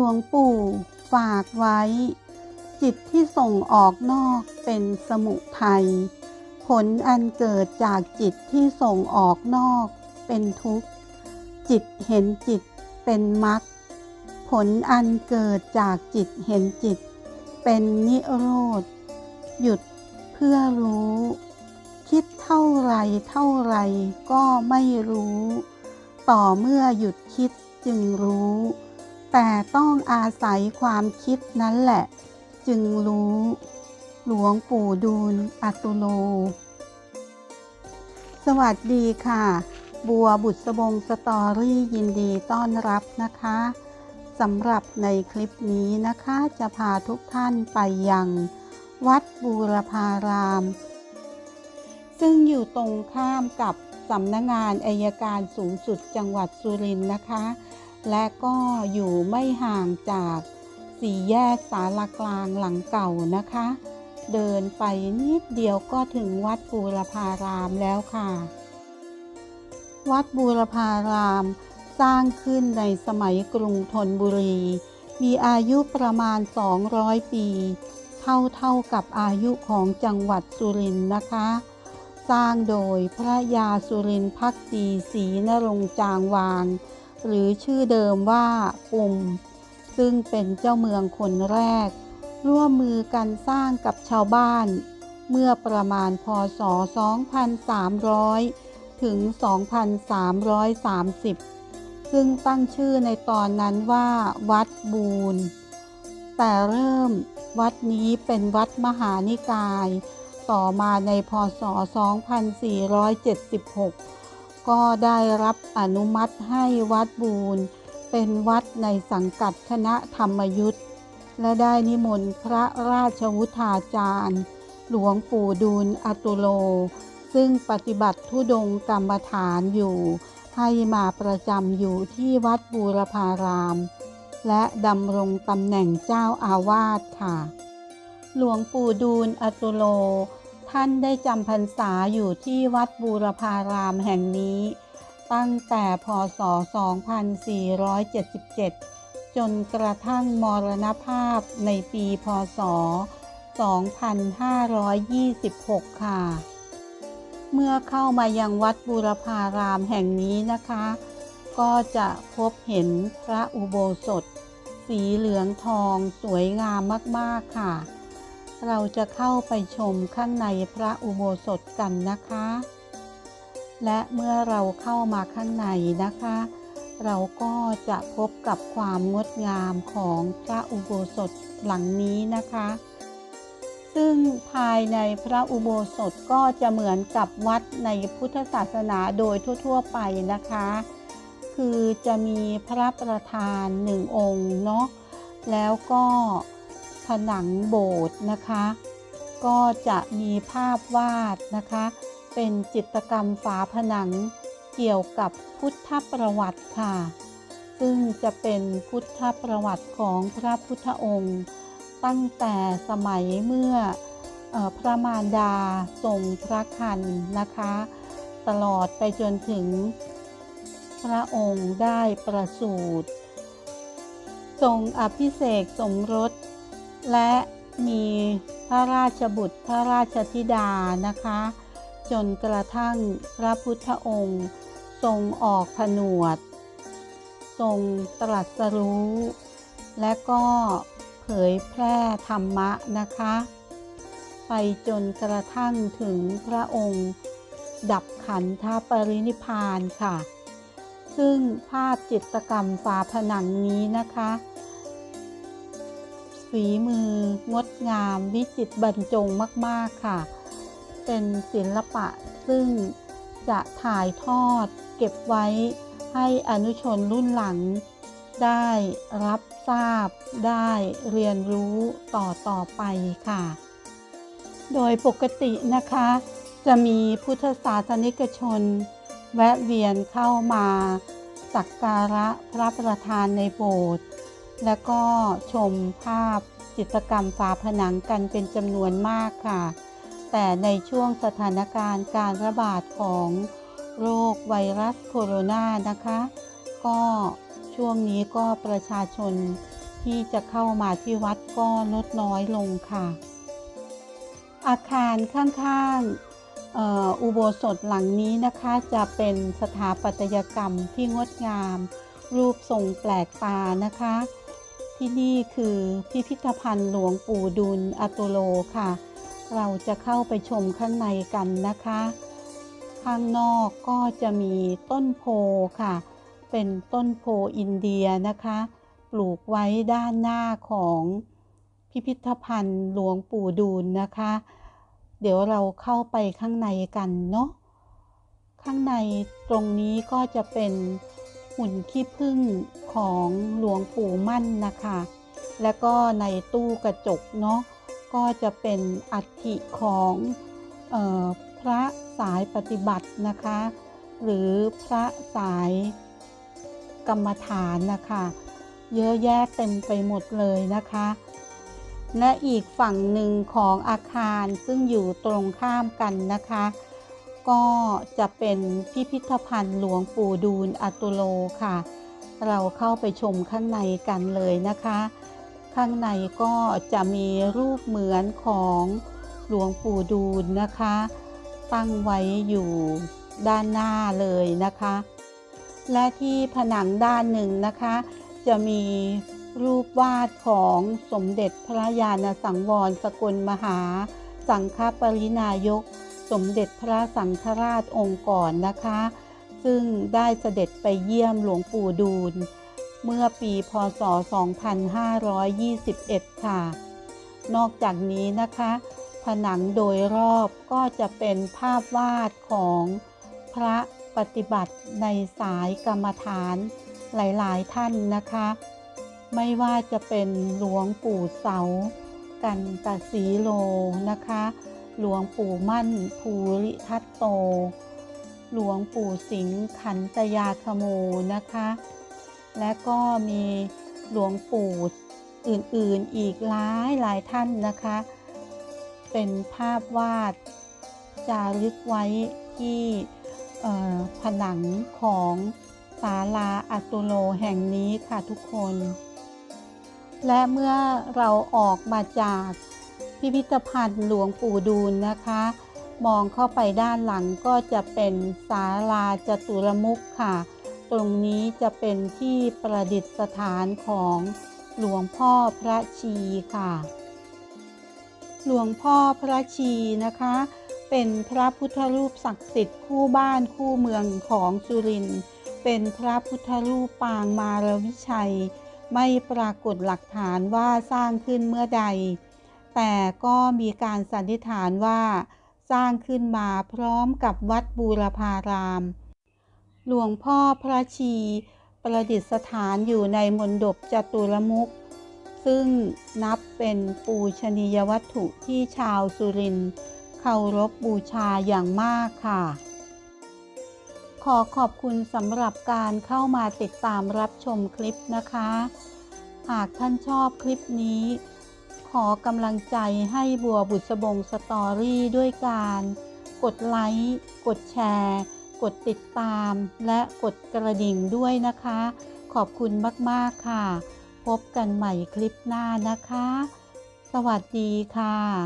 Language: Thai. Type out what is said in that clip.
หลวงปู่ฝากไว้ จิตที่ส่งออกนอกเป็นสมุทัยผลอันเกิดจากจิตที่ส่งออกนอกเป็นทุกข์ จิตเห็นจิตเป็นมรรคผลอันเกิดจากจิตเห็นจิต เป็นนิโรธ หยุดเพื่อรู้ คิดเท่าไรเท่าไรก็ไม่รู้ ต่อเมื่อหยุดคิดจึงรู้ แต่ต้องอาศัยความคิดนั้นแหละ จึงรู้ หลวงปู่ดูลย์อตุโล สวัสดีค่ะ บัวบุษบงสตอรี่ยินดีต้อนรับนะคะสำหรับในคลิปนี้นะคะจะพาทุกท่านไปยัง วัดบูรพาราม ซึ่งอยู่ตรงข้ามกับสำนักงานอายการสูงสุดจังหวัดสุรินทร์นะคะ และก็อยู่ไม่ห่างจากสี่แยกสารกลางหลังเก่านะคะ เดินไปนิดเดียวก็ถึงวัดบูรพารามแล้วค่ะ วัดบูรพารามสร้างขึ้นในสมัยกรุงธนบุรี มีอายุประมาณ 200 ปี เท่าเท่ากับอายุของจังหวัดสุรินทร์นะคะ สร้างโดยพระยาสุรินทร์พักดีศรีนรงจางวาง หรือชื่อเดิมว่าปุ่ม ซึ่งเป็นเจ้าเมืองคนแรก ร่วมมือกันสร้างกับชาวบ้าน เมื่อประมาณพศ 2300 ถึง 2330 ซึ่งตั้งชื่อในตอนนั้นว่าวัดบูรณ์แต่เริ่มวัดนี้เป็นวัดมหานิกาย ต่อมาในพศ 2476 ก็ได้รับอนุมัติให้วัดบูรณ์เป็นวัดในสังกัดคณะธรรมยุทธ์และได้นิมนต์พระราชวุฒาจารย์ หลวงปู่ดูลอตุโล ซึ่งปฏิบัติทุดงกรรมฐานอยู่ ให้มาประจำอยู่ที่วัดบูรพาราม และดำรงตำแหน่งเจ้าอาวาสค่ะ หลวงปู่ดูลอตุโล ท่านได้จำพรรษาอยู่ที่วัดบูรพารามแห่งนี้ ตั้งแต่พศ 2477 จนกระทั่งมรณภาพในปีพศ 2526 ค่ะ เมื่อเข้ามายังวัดบูรพารามแห่งนี้นะคะ ก็จะพบเห็นพระอุโบสถ สีเหลืองทองสวยงามมาก ๆ ค่ะ เราจะเข้าไปชมข้างในพระอุโบสถกันนะคะ และเมื่อเราเข้ามาข้างในนะคะ เราก็จะพบกับความงดงามของพระอุโบสถหลังนี้นะคะ ซึ่งภายในพระอุโบสถก็จะเหมือนกับวัดในพุทธศาสนาโดยทั่ว ๆ ไปนะคะ คือจะมีพระประธานหนึ่งองค์เนาะแล้วก็ ผนังโบสถ์นะคะ ก็จะมีภาพวาดนะคะ เป็นจิตรกรรมฝาผนังเกี่ยวกับพุทธประวัติค่ะ ซึ่งจะเป็นพุทธประวัติของพระพุทธองค์ ตั้งแต่สมัยเมื่อเออพระมารดาทรงพระคันนะคะ ตลอดไปจนถึงพระองค์ได้ประสูติทรงอภิเษกสมรส และมีพระราชบุตรพระราชธิดานะคะ จนกระทั่งพระพุทธองค์ ทรงออกผนวด ทรงตรัสรู้ และก็เผยแพร่ธรรมะนะคะ ไปจนกระทั่งถึงพระองค์ ดับขันธปรินิพานค่ะ ซึ่งภาพจิตกรรมฝาผนังนี้นะคะ ฝีมืองดงามวิจิตรบรรจงมาก ๆ ค่ะ เป็นศิลปะซึ่งจะถ่ายทอดเก็บไว้ให้อนุชนรุ่นหลัง ได้รับทราบได้เรียนรู้ต่อต่อไปค่ะ โดยปกตินะคะ จะมีพุทธศาสนิกชน แวะเวียนเข้ามาสักการะพระประธานในโบสถ์ และก็ชมภาพจิตรกรรมฝาผนังกันเป็นจำนวนมากค่ะ แต่ในช่วงสถานการณ์การระบาดของโรคไวรัสโคโรนานะคะ ก็ช่วงนี้ก็ประชาชนที่จะเข้ามาที่วัดก็ลดน้อยลงค่ะ อาคารข้างๆอุโบสถหลังนี้นะคะจะเป็นสถาปัตยกรรมที่งดงาม รูปทรงแปลกตานะคะ ที่นี่คือพิพิธภัณฑ์หลวงปู่ดุลอตุโลค่ะ เราจะเข้าไปชมข้างในกันนะคะ ข้างนอกก็จะมีต้นโพค่ะ เป็นต้นโพอินเดียนะคะ ปลูกไว้ด้านหน้าของพิพิธภัณฑ์หลวงปู่ดูลนะคะ เดี๋ยวเราเข้าไปข้างในกันเนาะ ข้างในตรงนี้ก็จะเป็นหุ่นขี้ผึ้ง ของหลวงปู่มั่นนะคะ แล้วก็ในตู้กระจกเนาะก็จะเป็นอัฐิของออพระสายปฏิบัตินะคะ หรือพระสายกรรมฐานนะคะ เยอะแยะเต็มไปหมดเลยนะคะ และอีกฝั่งหนึ่งของอาคารซึ่งอยู่ตรงข้ามกันนะคะ ก็จะเป็นพิพิธภัณฑ์หลวงปู่ดูลอตุโลค่ะ เราเข้าไปชมข้างในกันเลยนะคะ ข้างในก็จะมีรูปเหมือนของหลวงปู่ดูลนะคะ ตั้งไว้อยู่ด้านหน้าเลยนะคะ และที่ผนังด้านหนึ่งนะคะ จะมีรูปวาดของสมเด็จพระญาณสังวรสกลมหา สังฆปรินายก สมเด็จพระสังฆราชองค์ก่อนนะคะ ซึ่งได้เสด็จไปเยี่ยมหลวงปู่ดูล เมื่อปีพศ 2521 ค่ะ นอกจากนี้นะคะ ผนังโดยรอบก็จะเป็นภาพวาดของพระปฏิบัติในสายกรรมฐานหลาย ๆ ท่านนะคะ ไม่ว่าจะเป็นหลวงปู่เสา กันตสีโลนะคะ หลวงปู่มั่นภูริทัตโต หลวงปู่สิงห์ขันตยาคโมนะคะ และก็มีหลวงปู่อื่นๆอีกหลายหลายท่านนะคะ เป็นภาพวาดจารึกไว้ที่ผนังของศาลาอัตุโลแห่งนี้ค่ะทุกคน และเมื่อเราออกมาจากพิพิธภัณฑ์หลวงปู่ดูลนะคะ มองเข้าไปด้านหลังก็จะเป็นศาลาจตุรมุขค่ะ ตรงนี้จะเป็นที่ประดิษฐานของหลวงพ่อพระชีค่ะ หลวงพ่อพระชีนะคะ เป็นพระพุทธรูปศักดิ์สิทธิ์คู่บ้านคู่เมืองของสุรินทร์เป็นพระพุทธรูปปางมารวิชัย ไม่ปรากฏหลักฐานว่าสร้างขึ้นเมื่อใด แต่ก็มีการสันนิษฐานว่า สร้างขึ้นมาพร้อมกับวัดบูรพาราม หลวงพ่อพระชี ประดิษฐานอยู่ในมณฑปจตุรมุข ซึ่งนับเป็นปูชนียวัตถุที่ชาวสุรินทร์เคารพบูชาอย่างมากค่ะ ขอขอบคุณสำหรับการเข้ามาติดตามรับชมคลิปนะคะ หากท่านชอบคลิปนี้ ขอกำลังใจให้บัวบุษบงสตอรี่ด้วยการ กดไลค์กดแชร์ กดติดตาม และกดกระดิ่งด้วยนะคะ ขอบคุณมาก ๆ ค่ะ พบกันใหม่คลิปหน้านะคะ สวัสดีค่ะ